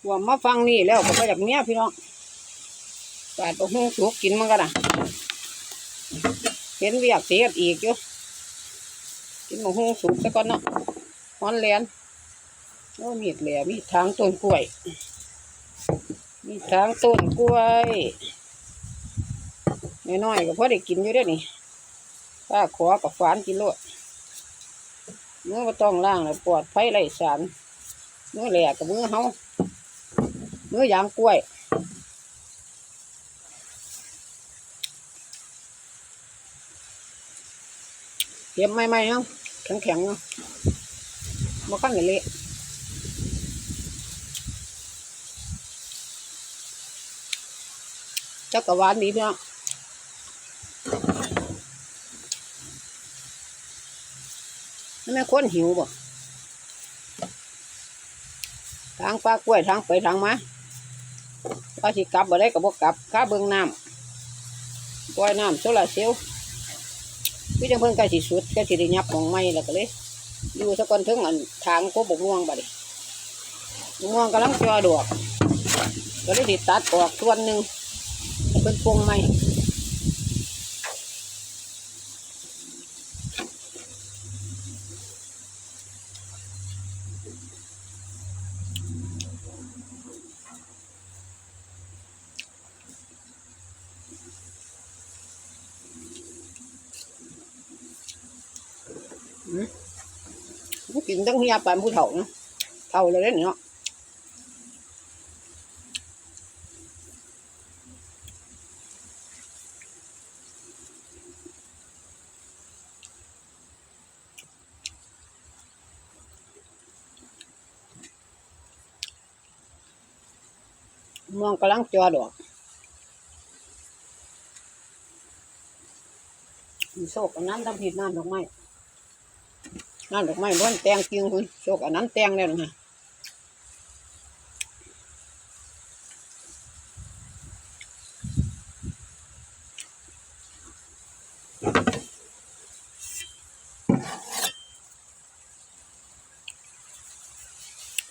ขว่ามาฟังนี่แล้วก็ไปจากเนี้ยพี่น้องสาดตกหูสุกกินมันก็นะเห็นเวียกเสียดอีกอยู่กินหมูหูสุกซะก่อนเนาะฮ้อนแลนโอ้มีดแหลมมีทางต้นกล้วย มีทางต้นกล้วยน้อยๆก็พอได้กินอยู่เด้นี่ป้าขอกับฝานกินโลดเมื่อมาต้องล่างแล้วปลอดภัยไรสารเมื่อแหลกกับมือเฮา เมื่อยางกล้วย เก็บไม่ไม่เนาะแข็งแข็งเนาะมาขั้นเละเจ้ากะวานดีพี่น้องนั่นแม่คนหิวบ่ทางปลากล้วยทางไปทางมา ว่าสิกลับบ่ได้กับบ่กลับข้าเบิ่งน้ำปล่อยน้ำโซลาเซลล์พี่จังเพิ่งใกล้สิสุดใกล้สิได้ยับของไม้แล้วก็เลยอยู่สักคนถึงอันทางโคบกม่วงบัดนี้บม่วงกำลังจอดอกก็เลยติตัดออกส่วนหนึ่งให้เป็นปงไม้ มันกินตั้งเฮียปานผู้เฒ่าเนาะเฒ่าเลยเนาะม่วงกำลังจอดอกมีโศกอันนั้นทำผิดน้ำดอกไม้ น้ำดอกไม้ล้วนแตงจริงคุณโชคอันนั้นแตงแล้วนะ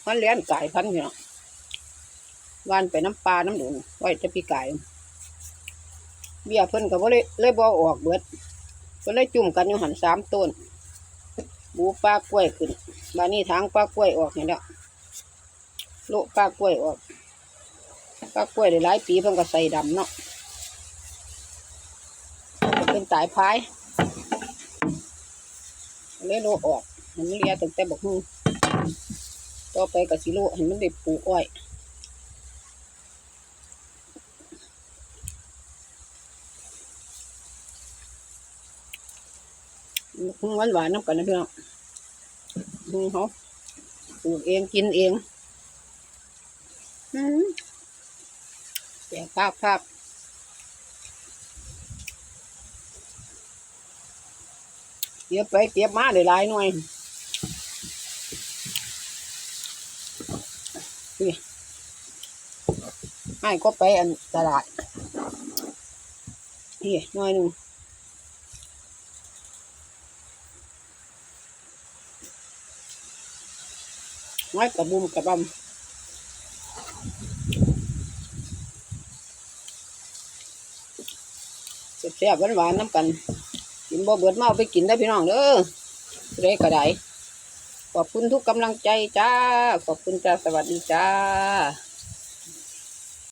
พันเลี้ยนไก่พันพี่น้องวานไปน้ำปลา น้ำหลวงไว้จะปีไก่เบี้ยเพิ่นก็บ่เลยเลยบ่ออกเบิดเพิ่นเลยจุ่มกันอยู่หันสามต้น บูปลากล้วยขึ้นบานี้ทางปลากล้วยออกเนี่แหละโละปลากล้วยออกปลากล้วยได้หลายปีเพิ่งก็ใส่ดำเนาะเป็นตายพายเลยโละออกเห็นมันเลียตั้งแต่บอกหูต่อไปกับสิโละเห็นมันได้ปลูกอ้อย หวานหวานน้ำกันนะพี่น้องดูเขาปลูกเองกินเองแจกภาพภาพเก็บไปเก็บมาได้หลายหน่วยนี่ให้ก็ไปอันตลาดนี่หน่วยหนึ่ง ไม้กระบุมกระบำแซ่บๆหวานๆน้ำกัน กินบ่เบิดเมาไปกินได้พี่น้องเด้อเรกระไดขอบคุณทุกกำลังใจจ้า ขอบคุณจ้า สวัสดีจ้า